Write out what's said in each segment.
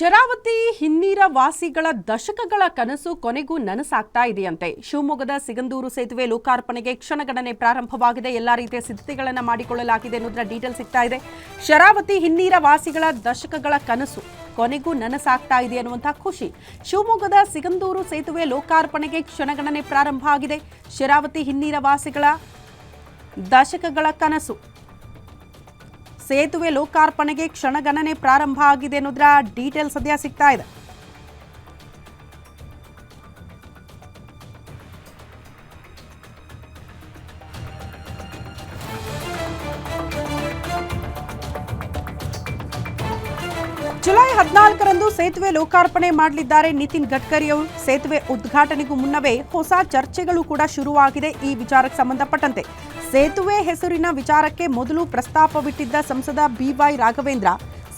ಶರಾವತಿ ಹಿನ್ನೀರ ವಾಸಿಗಳ ದಶಕಗಳ ಕನಸು ಕೊನೆಗೂ ನನಸಾಗ್ತಾ ಇದೆಯಂತೆ. ಶಿವಮೊಗ್ಗದ ಸಿಗಂದೂರು ಸೇತುವೆ ಲೋಕಾರ್ಪಣೆಗೆ ಕ್ಷಣಗಣನೆ ಪ್ರಾರಂಭವಾಗಿದೆ. ಎಲ್ಲಾ ರೀತಿಯ ಸಿದ್ಧತೆಗಳನ್ನು ಮಾಡಿಕೊಳ್ಳಲಾಗಿದೆ ಅನ್ನೋದರ ಡೀಟೇಲ್ ಸಿಗ್ತಾ ಇದೆ. ಶರಾವತಿ ಹಿನ್ನೀರ ವಾಸಿಗಳ ದಶಕಗಳ ಕನಸು ಕೊನೆಗೂ ನನಸಾಗ್ತಾ ಇದೆ ಅನ್ನುವಂತಹ ಖುಷಿ. ಶಿವಮೊಗ್ಗದ ಸಿಗಂದೂರು ಸೇತುವೆ ಲೋಕಾರ್ಪಣೆಗೆ ಕ್ಷಣಗಣನೆ ಪ್ರಾರಂಭ ಆಗಿದೆ. ಶರಾವತಿ ಹಿನ್ನೀರ ವಾಸಿಗಳ ದಶಕಗಳ ಕನಸು ಸೇತುವೆ ಲೋಕಾರ್ಪಣೆಗೆ ಕ್ಷಣಗಣನೆ ಪ್ರಾರಂಭ ಆಗಿದೆ ಅನ್ನೋದ್ರ ಡೀಟೇಲ್ ಸದ್ಯ ಸಿಗ್ತಾ ಇದೆ. ಜುಲೈ ಹದಿನಾಲ್ಕರಂದು ಸೇತುವೆ ಲೋಕಾರ್ಪಣೆ ಮಾಡಲಿದ್ದಾರೆ ನಿತಿನ್ ಗಡ್ಕರಿ ಅವರು. ಸೇತುವೆ ಉದ್ಘಾಟನೆಗೂ ಮುನ್ನವೇ ಹೊಸ ಚರ್ಚೆಗಳು ಕೂಡ ಶುರುವಾಗಿದೆ ಈ ವಿಚಾರಕ್ಕೆ ಸಂಬಂಧಪಟ್ಟಂತೆ. ಸೇತುವೆ ಹೆಸರಿನ ವಿಚಾರಕ್ಕೆ ಮೊದಲು ಪ್ರಸ್ತಾಪವಿಟ್ಟಿದ್ದ ಸಂಸದ ಬಿವೈ ರಾಘವೇಂದ್ರ,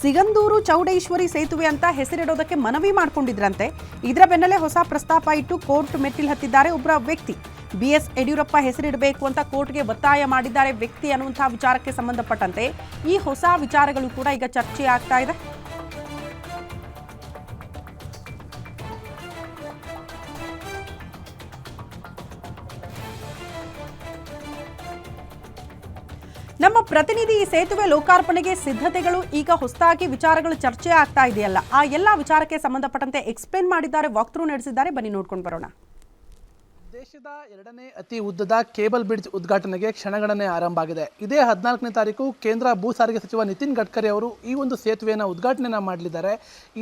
ಸಿಗಂದೂರು ಚೌಡೇಶ್ವರಿ ಸೇತುವೆ ಅಂತ ಹೆಸರಿಡೋದಕ್ಕೆ ಮನವಿ ಮಾಡಿಕೊಂಡಿದ್ರಂತೆ. ಇದರ ಬೆನ್ನಲ್ಲೇ ಹೊಸ ಪ್ರಸ್ತಾಪ ಇಟ್ಟು ಕೋರ್ಟ್ ಮೆಟ್ಟಿಲು ಹತ್ತಿದ್ದಾರೆ ಒಬ್ಬರ ವ್ಯಕ್ತಿ. ಬಿಎಸ್ ಯಡಿಯೂರಪ್ಪ ಹೆಸರಿಡಬೇಕು ಅಂತ ಕೋರ್ಟ್ಗೆ ಒತ್ತಾಯ ಮಾಡಿದ್ದಾರೆ ವ್ಯಕ್ತಿ ಅನ್ನುವಂತಹ ವಿಚಾರಕ್ಕೆ ಸಂಬಂಧಪಟ್ಟಂತೆ. ಈ ಹೊಸ ವಿಚಾರಗಳು ಕೂಡ ಈಗ ಚರ್ಚೆ ಆಗ್ತಾ ಇದೆ. ನಮ್ಮ ಪ್ರತಿನಿಧಿ ಈ ಸೇತುವೆ ಲೋಕಾರ್ಪಣೆಗೆ ಸಿದ್ಧತೆಗಳು ಈಗ ಹೊಸದಾಗಿ ವಿಚಾರಗಳು ಚರ್ಚೆ ಆಗ್ತಾ ಇದೆಯಲ್ಲ, ಆ ಎಲ್ಲ ವಿಚಾರಕ್ಕೆ ಸಂಬಂಧಪಟ್ಟಂತೆ ಎಕ್ಸ್ಪ್ಲೇನ್ ಮಾಡಿದ್ದಾರೆ ವಾಕ್ಥ್ರೂ ನಡೆಸಿದ್ದಾರೆ. ಬನ್ನಿ ನೋಡ್ಕೊಂಡು ಬರೋಣ. ದೇಶದ ಎರಡನೇ ಅತಿ ಉದ್ದದ ಕೇಬಲ್ ಬ್ರಿಡ್ಜ್ ಉದ್ಘಾಟನೆಗೆ ಕ್ಷಣಗಣನೆ ಆರಂಭ ಆಗಿದೆ. ಇದೇ ಹದಿನಾಲ್ಕನೇ ತಾರೀಕು ಕೇಂದ್ರ ಭೂ ಸಾರಿಗೆ ಸಚಿವ ನಿತಿನ್ ಗಡ್ಕರಿ ಅವರು ಈ ಒಂದು ಸೇತುವೆಯನ್ನು ಉದ್ಘಾಟನೆಯನ್ನು ಮಾಡಲಿದ್ದಾರೆ.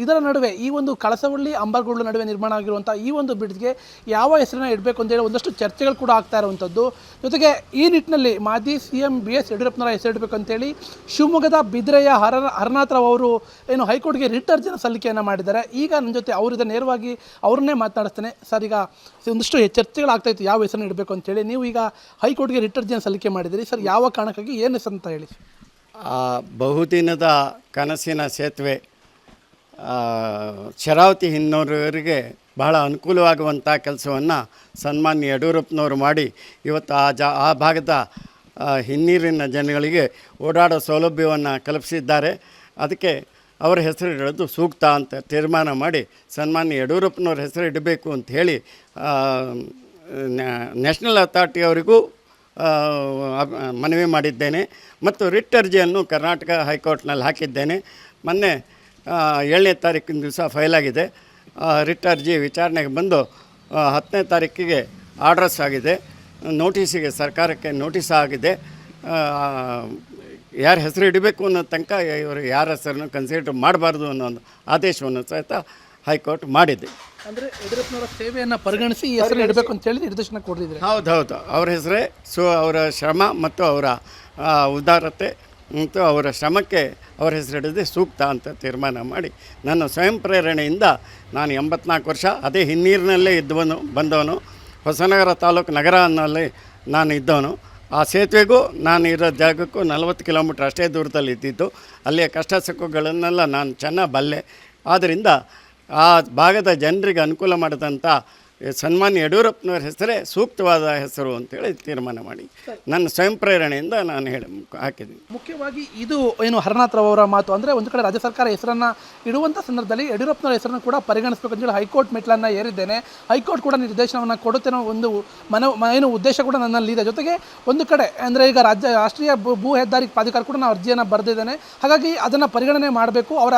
ಇದರ ನಡುವೆ ಈ ಒಂದು ಕಳಸವಳ್ಳಿ ಅಂಬರ್ಗೋಡ್ಲ ನಡುವೆ ನಿರ್ಮಾಣ ಆಗಿರುವಂಥ ಈ ಒಂದು ಬ್ರಿಡ್ಜ್ಗೆ ಯಾವ ಹೆಸರನ್ನ ಇಡಬೇಕು ಅಂತೇಳಿ ಒಂದಷ್ಟು ಚರ್ಚೆಗಳು ಕೂಡ ಆಗ್ತಾ ಇರುವಂಥದ್ದು ಜೊತೆಗೆ ಈ ನಿಟ್ಟಿನಲ್ಲಿ ಮಾಜಿ ಸಿ ಎಂ ಬಿ ಎಸ್ ಯಡಿಯೂರಪ್ಪನವರ ಹೆಸರಿಡಬೇಕು ಅಂತೇಳಿ ಶಿವಮೊಗ್ಗದ ಬಿದ್ರೆಯ ಹರ ಹರನಾಥರಾವ್ ಅವರು ಏನು ಹೈಕೋರ್ಟ್ಗೆ ರಿಟ್ ಅರ್ಜಿನ ಸಲ್ಲಿಕೆಯನ್ನು ಮಾಡಿದ್ದಾರೆ. ಈಗ ನನ್ನ ಜೊತೆ ಅವರಿದ ನೇರವಾಗಿ ಅವ್ರನ್ನೇ ಮಾತನಾಡಿಸ್ತೇನೆ. ಸರ್, ಈಗ ಒಂದಷ್ಟು ಚರ್ಚೆಗಳಾಗ್ತಾ ಇತ್ತು ಯಾವ ಹೆಸರನ್ನು ಇಡಬೇಕು ಅಂತೇಳಿ. ನೀವು ಈಗ ಹೈಕೋರ್ಟ್ಗೆ ರಿಟ್ ಅರ್ಜಿಯನ್ನು ಸಲ್ಲಿಕೆ ಮಾಡಿದಿರಿ ಸರ್, ಯಾವ ಕಾರಣಕ್ಕಾಗಿ ಏನು ಹೆಸರು ಅಂತ ಹೇಳಿ? ಬಹುದಿನದ ಕನಸಿನ ಸೇತುವೆ ಶರಾವತಿ ಹಿನ್ನೋರವರಿಗೆ ಬಹಳ ಅನುಕೂಲವಾಗುವಂಥ ಕೆಲಸವನ್ನು ಸನ್ಮಾನ್ಯ ಯಡಿಯೂರಪ್ಪನವರು ಮಾಡಿ, ಇವತ್ತು ಆ ಜಾ, ಆ ಭಾಗದ ಹಿನ್ನೀರಿನ ಜನಗಳಿಗೆ ಓಡಾಡೋ ಸೌಲಭ್ಯವನ್ನು ಕಲ್ಪಿಸಿದ್ದಾರೆ. ಅದಕ್ಕೆ ಅವರ ಹೆಸರು ಇಡೋದು ಸೂಕ್ತ ಅಂತ ತೀರ್ಮಾನ ಮಾಡಿ ಸನ್ಮಾನ್ಯ ಯಡಿಯೂರಪ್ಪನವ್ರ ಹೆಸರು ಇಡಬೇಕು ಅಂತ ಹೇಳಿ ನ್ಯಾಷನಲ್ ಅಥಾರಿಟಿಯವರಿಗೂ ಅವರಿಗೂ ಮನವಿ ಮಾಡಿದ್ದೇನೆ. ಮತ್ತು ರಿಟ್ ಅರ್ಜಿಯನ್ನು ಕರ್ನಾಟಕ ಹೈಕೋರ್ಟ್ನಲ್ಲಿ ಹಾಕಿದ್ದೇನೆ. ಮೊನ್ನೆ ಏಳನೇ ತಾರೀಕಿನ ದಿವಸ ಫೈಲ್ ಆಗಿದೆ. ರಿಟ್ ಅರ್ಜಿ ವಿಚಾರಣೆಗೆ ಬಂದು ಹತ್ತನೇ ತಾರೀಕಿಗೆ ಆರ್ಡರ್ಸ್ ಆಗಿದೆ. ನೋಟಿಸಿಗೆ, ಸರ್ಕಾರಕ್ಕೆ ನೋಟಿಸ್ ಆಗಿದೆ. ಯಾರ ಹೆಸರು ಇಡಬೇಕು ಅನ್ನೋ ತನಕ ಇವರು ಯಾರ ಹೆಸರನ್ನು ಕನ್ಸಿಡರ್ ಮಾಡಬಾರ್ದು ಅನ್ನೋ ಒಂದು ಆದೇಶವನ್ನು ಸಹಿತ ಹೈಕೋರ್ಟ್ ಮಾಡಿದೆ. ಅಂದರೆ ಯಡಿಯೂರಪ್ಪನವರ ಸೇವೆಯನ್ನು ಪರಿಗಣಿಸಿ ಈ ಹೆಸರು ಇಡಬೇಕು ಅಂತೇಳಿ ನಿರ್ದೇಶನ ಕೊಡಿದ್ರೆ ಹೌದು ಹೌದು. ಅವ್ರ ಹೆಸರೇ ಸೊ ಅವರ ಶ್ರಮ ಮತ್ತು ಅವರ ಉದಾರತೆ ಮತ್ತು ಅವರ ಶ್ರಮಕ್ಕೆ ಅವರ ಹೆಸರಿಡದೆ ಸೂಕ್ತ ಅಂತ ತೀರ್ಮಾನ ಮಾಡಿ ನನ್ನ ಸ್ವಯಂ ಪ್ರೇರಣೆಯಿಂದ ನಾನು ಎಂಬತ್ನಾಲ್ಕು ವರ್ಷ ಅದೇ ಹಿನ್ನೀರಿನಲ್ಲೇ ಇದ್ದವನು ಬಂದವನು. ಹೊಸನಗರ ತಾಲೂಕು ನಗರ ಅನ್ನಲ್ಲಿ ನಾನು ಇದ್ದವನು. ಆ ಸೇತುವೆಗೂ ನಾನು ಇರೋ ಜಾಗಕ್ಕೂ ನಲವತ್ತು ಕಿಲೋಮೀಟ್ರ್ ಅಷ್ಟೇ ದೂರದಲ್ಲಿ ಇದ್ದಿದ್ದು. ಅಲ್ಲಿಯ ಕಷ್ಟ ಸುಖಗಳನ್ನೆಲ್ಲ ನಾನು ಚೆನ್ನಾಗಿ ಬಲ್ಲೆ. ಆದ್ದರಿಂದ ಆ ಭಾಗದ ಜನರಿಗೆ ಅನುಕೂಲ ಮಾಡಿದಂಥ ಸನ್ಮಾನ್ಯ ಯಡಿಯೂರಪ್ಪನವ್ರ ಹೆಸರೇ ಸೂಕ್ತವಾದ ಹೆಸರು ಅಂತೇಳಿ ತೀರ್ಮಾನ ಮಾಡಿ. ನನ್ನ ಸ್ವಯಂ ಪ್ರೇರಣೆಯಿಂದ ನಾನು ಹೇಳಿ ಹಾಕಿದ್ದೀನಿ. ಮುಖ್ಯವಾಗಿ ಇದು ಏನು ಹರನಾಥ್ ರಾವ್ ಅವರ ಮಾತು ಅಂದರೆ ಒಂದು ಕಡೆ ರಾಜ್ಯ ಸರ್ಕಾರ ಹೆಸರನ್ನು ಇಡುವಂಥ ಸಂದರ್ಭದಲ್ಲಿ ಯಡಿಯೂರಪ್ಪನವರ ಹೆಸರನ್ನು ಕೂಡ ಪರಿಗಣಿಸಬೇಕು ಅಂತೇಳಿ ಹೈಕೋರ್ಟ್ ಮೆಟ್ಲನ್ನು ಏರಿದ್ದೇನೆ. ಹೈಕೋರ್ಟ್ ಕೂಡ ನಿರ್ದೇಶನವನ್ನು ಕೊಡುತ್ತೇನೋ ಒಂದು ಮನೋ ಏನು ಉದ್ದೇಶ ಕೂಡ ನನ್ನಲ್ಲಿದೆ. ಜೊತೆಗೆ ಒಂದು ಕಡೆ ಅಂದರೆ ಈಗ ರಾಜ್ಯ ರಾಷ್ಟ್ರೀಯ ಭೂ ಹೆದ್ದಾರಿ ಪ್ರಾಧಿಕಾರ ಕೂಡ ನಾವು ಅರ್ಜಿಯನ್ನು ಬರೆದಿದ್ದೇನೆ. ಹಾಗಾಗಿ ಅದನ್ನು ಪರಿಗಣನೆ ಮಾಡಬೇಕು. ಅವರ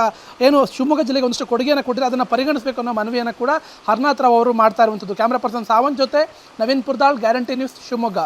ಏನು ಶಿವಮೊಗ್ಗ ಜಿಲ್ಲೆಗೆ ಒಂದಷ್ಟು ಕೊಡುಗೆಯನ್ನು ಕೊಟ್ಟಿದ್ದಾರೆ ಅದನ್ನು ಪರಿಗಣಿಸಬೇಕು ಅನ್ನೋ ಮನವಿಯನ್ನು ಕೂಡ ಹರನಾಥ್ ರಾವ್ ಅವರು ಮಾಡ್ತಾ ಇರುವಂಥದ್ದು ಕ್ಯಾಮ್ರಾ ಪರ್ಸನ್ ಸಾವಂತ್ ಜೊತೆ ನವೀನ್ ಪುರ್ದಾಳ್ ಗ್ಯಾರಂಟಿ ನ್ಯೂಸ್ ಶಿವಮೊಗ್ಗ.